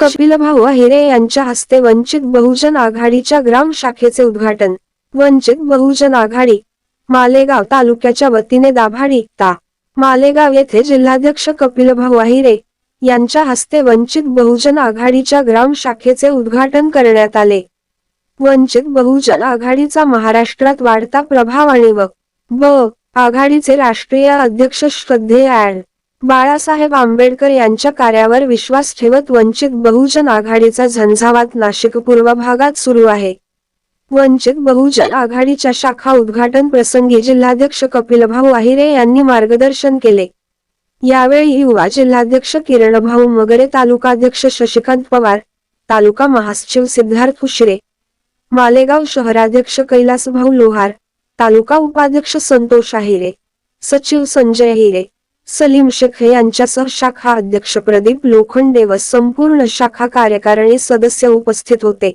कपिलभाऊ अहिरे यांच्या हस्ते वंचित बहुजन आघाडीच्या ग्राम शाखेचे उद्घाटन. वंचित बहुजन आघाडी मालेगाव तालुक्याच्या वतीने दाभाडी ता मालेगाव येथे जिल्हाध्यक्ष कपिलभाऊ अहिरे यांच्या हस्ते वंचित बहुजन आघाडीच्या ग्राम शाखेचे उद्घाटन करण्यात आले. वंचित बहुजन आघाडीचा महाराष्ट्रात वाढता प्रभाव आणि व आघाडीचे राष्ट्रीय अध्यक्ष श्रद्धे ॲड बाळासाहेब आंबेडकर यांच्या कार्यावर विश्वास ठेवत वंचित बहुजन आघाडीचा झंझावात नाशिक पूर्व भागात सुरू आहे. वंचित बहुजन आघाडीच्या शाखा उद्घाटन प्रसंगी जिल्हाध्यक्ष कपिलभाऊ आहिरे यांनी मार्गदर्शन केले. यावेळी युवा जिल्हाध्यक्ष किरणभाऊ मगरे तालुकाध्यक्ष शशिकांत पवार तालुका महासचिव सिद्धार्थ उशिरे मालेगाव शहराध्यक्ष कैलासभाऊ लोहार तालुका उपाध्यक्ष संतोष आहिरे सचिव संजय हिरे सलीम शेख यांच्यासह शाखा अध्यक्ष प्रदीप लोखंडे व संपूर्ण शाखा कार्यकारिणी सदस्य उपस्थित होते.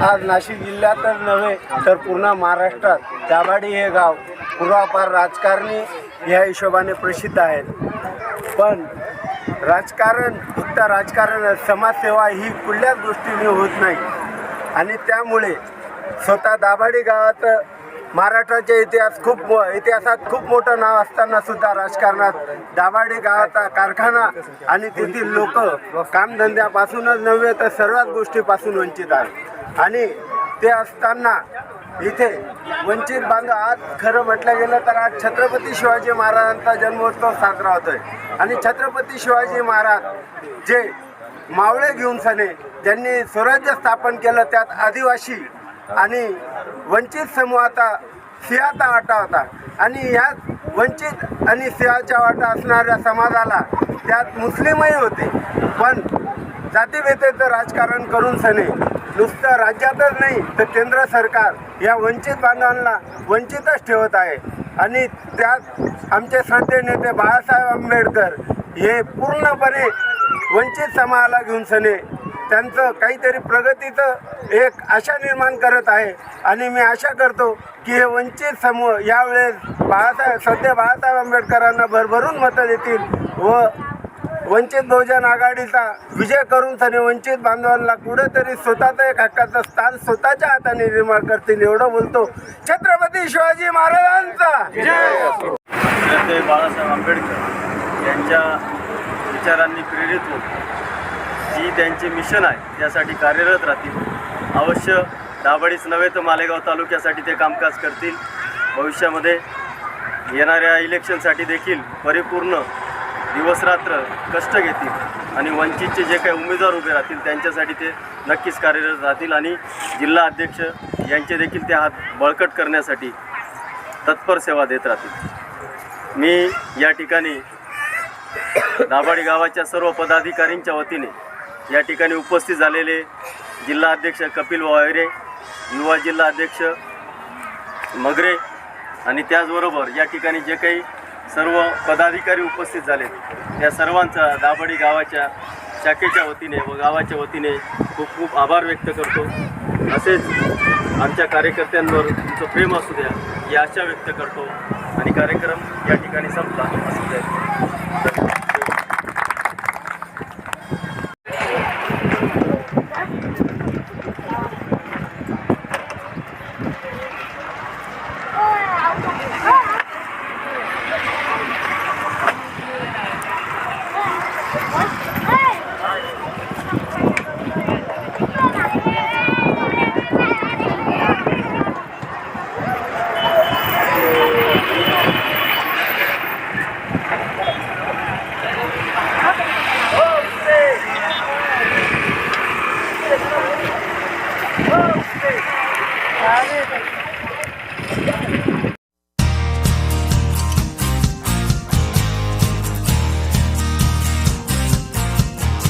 आज नाशिक जिल्ह्यातच नव्हे तर पूर्ण महाराष्ट्रात दाभाडी हे गाव पूर्वापार राजकारणी ह्या हिशोबाने प्रसिद्ध आहेत. पण राजकारण फक्त राजकारण समाजसेवा ही कुठल्याच गोष्टीने होत नाही. आणि त्यामुळे स्वतः दाभाडी गावात महाराष्ट्राच्या इतिहास खूप इतिहासात खूप मोठं नाव असताना सुद्धा राजकारणात दाभाडी गावाचा कारखाना आणि तेथील लोक कामधंद्यापासूनच नव्हे तर सर्वच गोष्टीपासून वंचित आहेत. आणि ते असताना इथे वंचित बांधव आज खरं म्हटलं गेलं तर आज छत्रपती शिवाजी महाराजांचा जन्मोत्सव साजरा होतोय. आणि छत्रपती शिवाजी महाराज जे मावळे घेऊन सने ज्यांनी स्वराज्य स्थापन केलं त्यात आदिवासी आणि वंचित समूहाचा सिंहाचा वाटा होता. आणि ह्या वंचित आणि सिंहाच्या वाटा असणाऱ्या समाजाला त्यात मुस्लिमही होते. पण जातीभेदेचं राजकारण करून सने नुसतं राज्यातच नाही तर केंद्र सरकार या वंचित बांधवांना वंचितच ठेवत आहे. आणि त्यात आमचे श्रद्धे नेते बाळासाहेब आंबेडकर हे पूर्णपणे वंचित समाजाला घेऊन सने त्यांचं काहीतरी प्रगतीचं एक आशा निर्माण करत आहे. आणि मी आशा करतो की हे वंचित समूह यावेळेस बाळासाहेब सध्या बाळासाहेब आंबेडकरांना भरभरून मतं देतील व वंचित बहुजन आघाडीचा विजय करून सने वंचित बांधवांना कुठेतरी स्वतःचं एक हक्काचं स्थान स्वतःच्या हाताने निर्माण करतील एवढं बोलतो छत्रपती शिवाजी महाराजांचा. बाळासाहेब आंबेडकर यांच्या विचारांनी प्रेरित होत जी त्यांचे मिशन आहे. त्यासाठी कार्यरत राहतील. अवश्य दाभाडीच नव्हे तर मालेगाव तालुक्यासाठी ते कामकाज करतील. भविष्यामध्ये येणाऱ्या इलेक्शनसाठी देखील परिपूर्ण दिवसरात्र कष्ट घेतील आणि वंचितचे जे काही उमेदवार उभे राहतील त्यांच्यासाठी ते नक्कीच कार्यरत राहतील आणि जिल्हा अध्यक्ष यांचे देखील ते हात बळकट करण्यासाठी तत्पर सेवा देत राहतील. मी या ठिकाणी दाभाडी गावाच्या सर्व पदाधिकारींच्या वतीने या ठिकाणी उपस्थित झालेले जिल्हा अध्यक्ष कपिल वायरे युवा जिल्हा अध्यक्ष मगरे आणि त्याचबरोबर या ठिकाणी जे काही सर्व पदाधिकारी उपस्थित झाले त्या सर्वांचा दाभडी गावाच्या शाखेच्या वतीने व गावाच्या वतीने खूप खूप आभार व्यक्त करतो. असेच आमच्या कार्यकर्त्यांवर तुमचं प्रेम असू द्या ही आशा व्यक्त करतो आणि कार्यक्रम या ठिकाणी संपला. असू द्या.